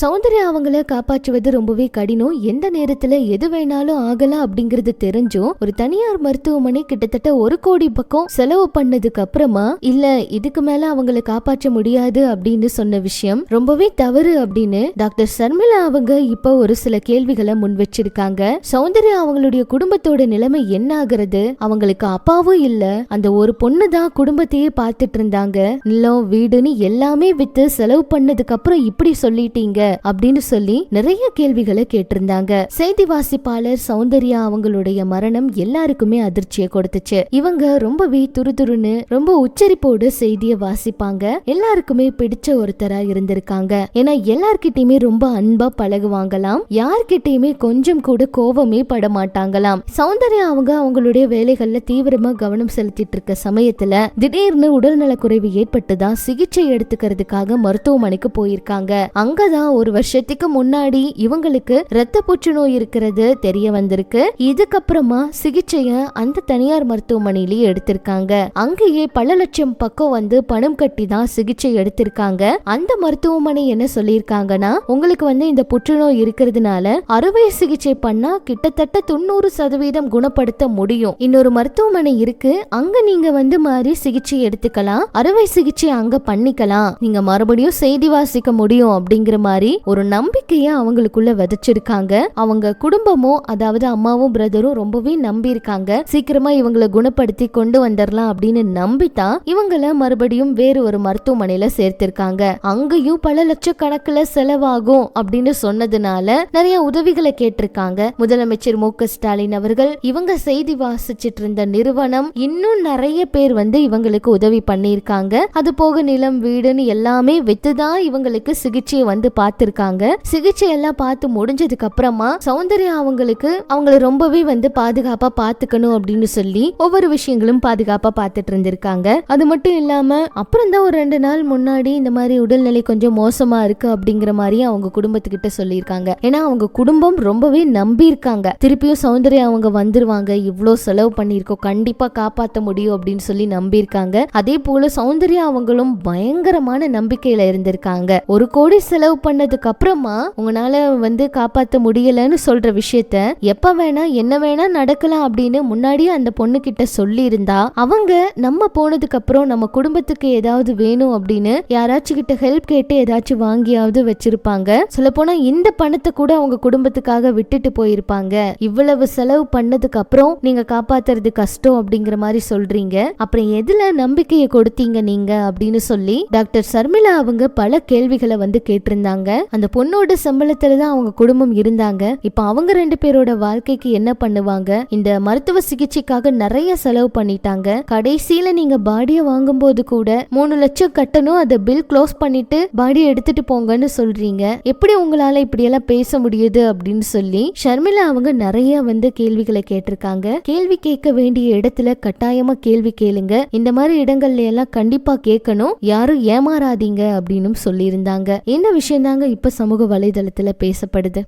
சௌந்தர்யா அவங்கள காப்பாற்றுவது ரொம்பவே கடினம். எந்த நேரத்துல எது வேணாலும் ஆகலாம் அப்படிங்கறது தெரிஞ்சும் ஒரு தனியார் மருத்துவமனை கிட்டத்தட்ட ஒரு கோடி பக்கம் செலவு பண்ணதுக்கு அப்புறமா இல்ல இதுக்கு மேல அவங்கள காப்பாற்ற முடியாது அப்படின்னு சொன்ன விஷயம் ரொம்பவே தவறு அப்படின்னு டாக்டர் சர்மிளா அவங்க இப்ப ஒரு சில கேள்விகளை முன் வச்சிருக்காங்க. சௌந்தர்யா அவங்களுடைய குடும்பத்தோட நிலைமை என்ன ஆகுறது? அவங்களுக்கு அப்பாவும் இல்ல அந்த ஒரு பொண்ணு தான் குடும்பத்தையே பார்த்துட்டு இருந்தாங்க. நிலம் வீடுன்னு எல்லாமே வித்து செலவு பண்ணதுக்கு அப்புறம் இப்படி சொல்லிட்டீங்க. அப்படின்னு சொல்லி நிறைய கேள்விகளை கேட்டிருந்தாங்க. செய்தி வாசிப்பாளர் சௌந்தர்யா அவங்களுடைய மரணம் எல்லாருக்குமே அதிர்ச்சியை கொடுத்துச்சு. இவங்க ரொம்பவே துருதுருன்னு ரொம்ப உச்சரிப்போடு செய்தியை வாசிப்பாங்க. எல்லாருக்குமே பிடிச்ச ஒருத்தரா இருந்திருக்காங்க. ஏன்னா எல்லார்கிட்டயுமே ரொம்ப அன்பா பழகுவாங்களாம். யார்கிட்டயுமே கொஞ்சம் கூட கோவமே பட மாட்டாங்களாம். சௌந்தர்யா அவங்க அவங்களுடைய வேலைகள்ல தீவிரமா கவனம் செலுத்திட்டு இருக்க சமயத்துல திடீர்னு உடல்நலக்குறைவு ஏற்பட்டுதான் சிகிச்சை எடுத்துக்கிறதுக்காக மருத்துவமனைக்கு போயிருக்காங்க. அங்கதான் ஒரு வருஷத்துக்கு முன்னாடி இவங்களுக்கு ரத்த புற்றுநோய் இருக்கிறது தெரிய வந்திருக்கு. இதுக்கப்புறமா சிகிச்சைய அந்த தனியார் மருத்துவமனையிலேயே எடுத்திருக்காங்க. அங்கேயே பல லட்சம் பக்கம் வந்து பணம் கட்டி தான் சிகிச்சை எடுத்திருக்காங்க. அந்த மருத்துவமனை என்ன சொல்லியிருக்காங்கன்னா உங்களுக்கு வந்து இந்த புற்றுநோய் இருக்கிறதுனால அறுவை சிகிச்சை பண்ணா கிட்டத்தட்ட தொண்ணூறு சதவீதம் குணப்படுத்த முடியும். இன்னொரு மருத்துவமனை இருக்கு. அங்க நீங்க வந்து மாதிரி சிகிச்சை எடுத்துக்கலாம். அறுவை சிகிச்சை அங்க பண்ணிக்கலாம். நீங்க மறுபடியும் செய்தி வாசிக்க முடியும் அப்படிங்கிற மாதிரி மாதிரி ஒரு நம்பிக்கையை அவங்களுக்குள்ள விதைச்சிருக்காங்க. அவங்க குடும்பமும் அதாவது அம்மாவும் பிரதரும் ரொம்பவே நம்பி இருக்காங்க சீக்கிரமா இவங்களை குணப்படுத்தி கொண்டு வந்துடலாம் அப்படின்னு நம்பித்தான் இவங்கள மறுபடியும் வேறு ஒரு மருத்துவமனையில சேர்த்திருக்காங்க. அங்கேயும் பல லட்சக்கணக்கில் செலவாகும் அப்படின்னு சொன்னதுனால நிறைய உதவிகளை கேட்டிருக்காங்க. முதலமைச்சர் மு ஸ்டாலின் அவர்கள் இவங்க செய்தி வாசிச்சிட்டு இருந்த நிறுவனம் இன்னும் நிறைய பேர் வந்து இவங்களுக்கு உதவி பண்ணியிருக்காங்க. அது போக நிலம் வீடுன்னு எல்லாமே வித்துதான் இவங்களுக்கு சிகிச்சையை வந்து பார்த்து பார்த்திருக்காங்க. சிகிச்சை எல்லாம் பார்த்து முடிஞ்சதுக்கு அப்புறமா சௌந்தர்யா அவங்களுக்கு அவங்கள ரொம்பவே வந்து பாதுகாப்பா பாத்துக்கணும் அப்படின்னு சொல்லி ஒவ்வொரு விஷயங்களும் பாதுகாப்பா பார்த்துட்டு இருந்திருக்காங்க. அது மட்டும் இல்லாம அப்புறம் தான் ஒரு ரெண்டு நாள் முன்னாடி இந்த மாதிரி உடல்நிலை கொஞ்சம் மோசமா இருக்கு அப்படிங்கிற மாதிரி அவங்க குடும்பத்துக்கிட்ட சொல்லியிருக்காங்க. ஏன்னா அவங்க குடும்பம் ரொம்பவே நம்பி இருக்காங்க திருப்பியும் சௌந்தர்யா அவங்க வந்துருவாங்க. இவ்வளோ செலவு பண்ணியிருக்கோம். கண்டிப்பா காப்பாற்ற முடியும் அப்படின்னு சொல்லி நம்பி இருக்காங்க அதே போல சௌந்தர்யா அவங்களும் பயங்கரமான நம்பிக்கையில இருந்திருக்காங்க. ஒரு கோடி செலவு பண்ண பண்ணதுக்கு அப்புறமா உங்களால வந்து காப்பாற்ற முடியலன்னு சொல்ற விஷயத்த எப்ப வேணா என்ன வேணா நடக்கலாம் அப்படின்னு முன்னாடியே அந்த பொண்ணு கிட்ட சொல்லி இருந்தா அவங்க நம்ம போனதுக்கு அப்புறம் நம்ம குடும்பத்துக்கு ஏதாவது வேணும் அப்படின்னு யாராச்சும் கிட்ட ஹெல்ப் கேட்டு ஏதாச்சும் வாங்கியாவது வச்சிருப்பாங்க. சொல்ல போனா இந்த பணத்தை கூட அவங்க குடும்பத்துக்காக விட்டுட்டு போயிருப்பாங்க. இவ்வளவு செலவு பண்ணதுக்கு அப்புறம் நீங்க காப்பாத்துறது கஷ்டம் அப்படிங்கிற மாதிரி சொல்றீங்க. அப்புறம் எதுல நம்பிக்கையை கொடுத்தீங்க நீங்க அப்படின்னு சொல்லி டாக்டர் சர்மிளா அவங்க பல கேள்விகளை வந்து கேட்டிருந்தாங்க. அந்த பொண்ணோட சம்பளத்துல தான் அவங்க குடும்பம் இருந்தாங்க. இப்ப அவங்க ரெண்டு பேரோட வாழ்க்கைக்கு என்ன பண்ணுவாங்க? இந்த மருத்துவ சிகிச்சைக்காக நிறைய செலவு பண்ணிட்டாங்க. கடைசியில நீங்க பாடியை வாங்கும்போது கூட மூணு லட்சம் கட்டணும் அதை பில் க்ளோஸ் பண்ணிட்டு பாடி எடுத்துட்டு போங்கன்னு சொல்றீங்க. எப்படி உங்களால இப்படி எல்லாம் பேச முடியுது அப்படின்னு சொல்லி ஷர்மிளா அவங்க நிறைய வந்து கேள்விகளை கேட்டிருக்காங்க. கேள்வி கேட்க வேண்டிய இடத்துல கட்டாயமா கேள்வி கேளுங்க. இந்த மாதிரி இடங்கள்ல எல்லாம் கண்டிப்பா கேட்கணும். யாரும் ஏமாறாதீங்க அப்படின்னு சொல்லியிருந்தாங்க. இந்த விஷயம் தாங்க இப்போ சமூக வலைதளத்தில் பேசப்படுது.